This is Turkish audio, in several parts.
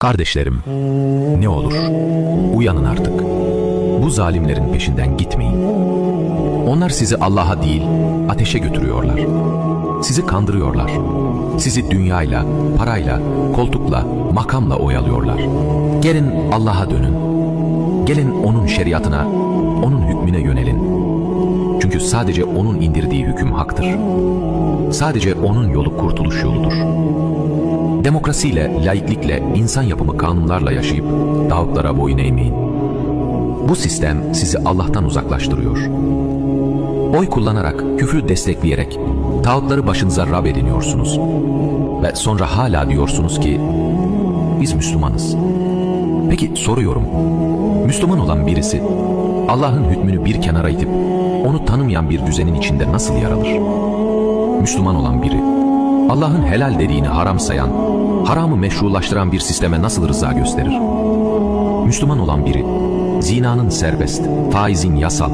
Kardeşlerim, ne olur, uyanın artık. Bu zalimlerin peşinden gitmeyin. Onlar sizi Allah'a değil, ateşe götürüyorlar. Sizi kandırıyorlar. Sizi dünyayla, parayla, koltukla, makamla oyalıyorlar. Gelin Allah'a dönün. Gelin O'nun şeriatına, O'nun hükmüne yönelin. Çünkü sadece O'nun indirdiği hüküm haktır. Sadece O'nun yolu kurtuluş yoludur. Demokrasiyle, laiklikle, insan yapımı kanunlarla yaşayıp dağıtlara boyun eğmeyin. Bu sistem sizi Allah'tan uzaklaştırıyor. Oy kullanarak, küfrü destekleyerek tağutları başınıza Rab ediniyorsunuz. Ve sonra hala diyorsunuz ki biz Müslümanız. Peki soruyorum. Müslüman olan birisi Allah'ın hükmünü bir kenara itip onu tanımayan bir düzenin içinde nasıl yer alır? Müslüman olan biri Allah'ın helal dediğini haram sayan, haramı meşrulaştıran bir sisteme nasıl rıza gösterir? Müslüman olan biri, zinanın serbest, faizin yasal,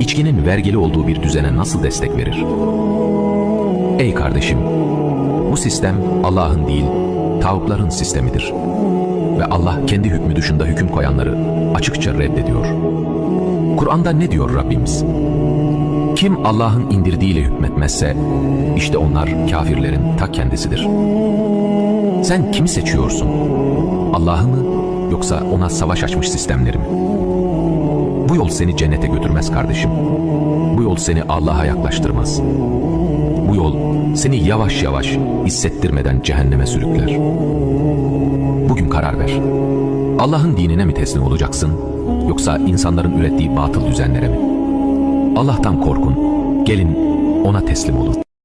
içkinin vergili olduğu bir düzene nasıl destek verir? Ey kardeşim, bu sistem Allah'ın değil, tağutların sistemidir. Ve Allah kendi hükmü dışında hüküm koyanları açıkça reddediyor. Kur'an'da ne diyor Rabbimiz? Kim Allah'ın indirdiğiyle hükmetmezse, işte onlar kafirlerin ta kendisidir. Sen kimi seçiyorsun? Allah'ı mı yoksa ona savaş açmış sistemleri mi? Bu yol seni cennete götürmez kardeşim. Bu yol seni Allah'a yaklaştırmaz. Bu yol seni yavaş yavaş hissettirmeden cehenneme sürükler. Bugün karar ver. Allah'ın dinine mi teslim olacaksın yoksa insanların ürettiği batıl düzenlere mi? Allah'tan korkun. Gelin ona teslim olun.